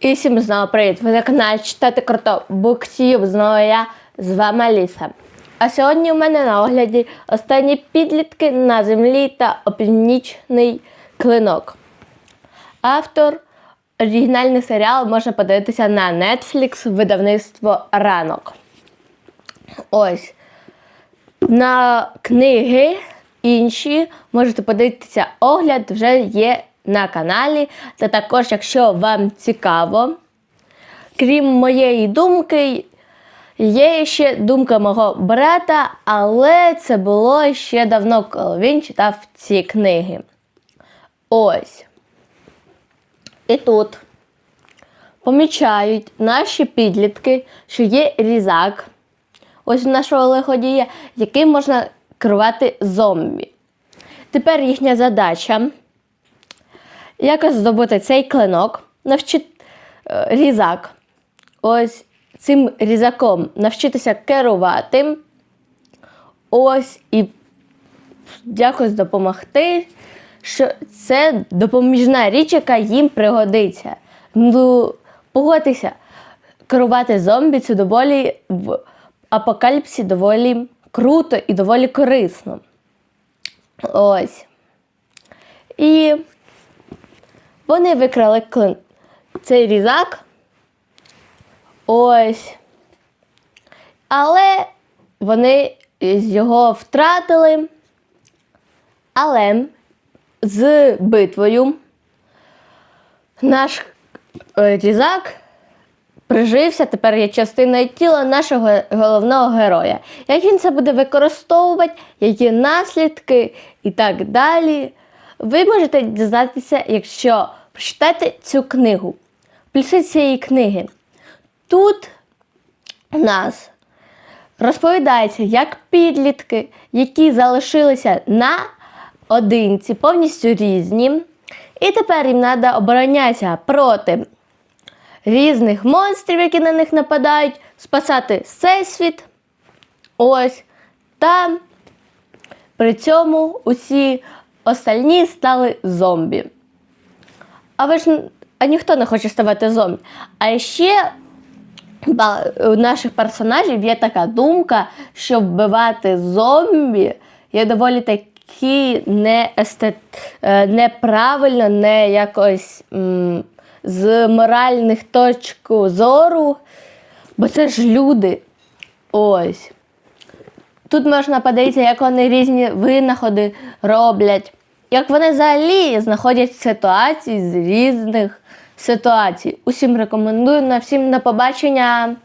І всім знову привіт! Ви на каналі Читати Круто Буктюб. Знову я з вами Аліса. А сьогодні у мене на огляді останні підлітки на землі та опівнічний клинок. Автор оригінальний серіал можна подивитися на Netflix видавництво ранок. Ось. На книги інші можете подивитися огляд, вже є на каналі. Та також, якщо вам цікаво, крім моєї думки, є ще думка мого брата, але це було ще давно, коли він читав ці книги. Ось. І тут помічають наші підлітки, що є різак. Ось у нашого лиходія, яким можна керувати зомбі. Тепер їхня задача якось здобути цей клинок, навчити е, різак. Ось цим різаком навчитися керувати. Ось і якось допомогти, що це допоміжна річ, яка їм пригодиться. Ну, погодьтеся, керувати зомбі це доволі в апокаліпсі доволі круто і доволі корисно. Ось. І вони викрали клин... цей різак. Ось. Але вони його втратили. Але з битвою наш е, різак прижився, тепер є частиною тіла нашого головного героя. Як він це буде використовувати, які наслідки і так далі. Ви можете дізнатися, якщо прочитаєте цю книгу. Плюси цієї книги. Тут у нас розповідається, як підлітки, які залишилися на одинці, повністю різні. І тепер їм треба оборонятися проти різних монстрів, які на них нападають, спасати всесвіт. Ось. Та при цьому усі остальні стали зомбі. А ви ж а ніхто не хоче ставати зомбі. А ще у наших персонажів є така думка, що вбивати зомбі є доволі таки не естет... е, неправильно, не якось м, з моральних точок зору, бо це ж люди. Ось. Тут можна подивитися, як вони різні винаходи роблять, як вони взагалі знаходять ситуації з різних ситуацій. Усім рекомендую на всім на побачення.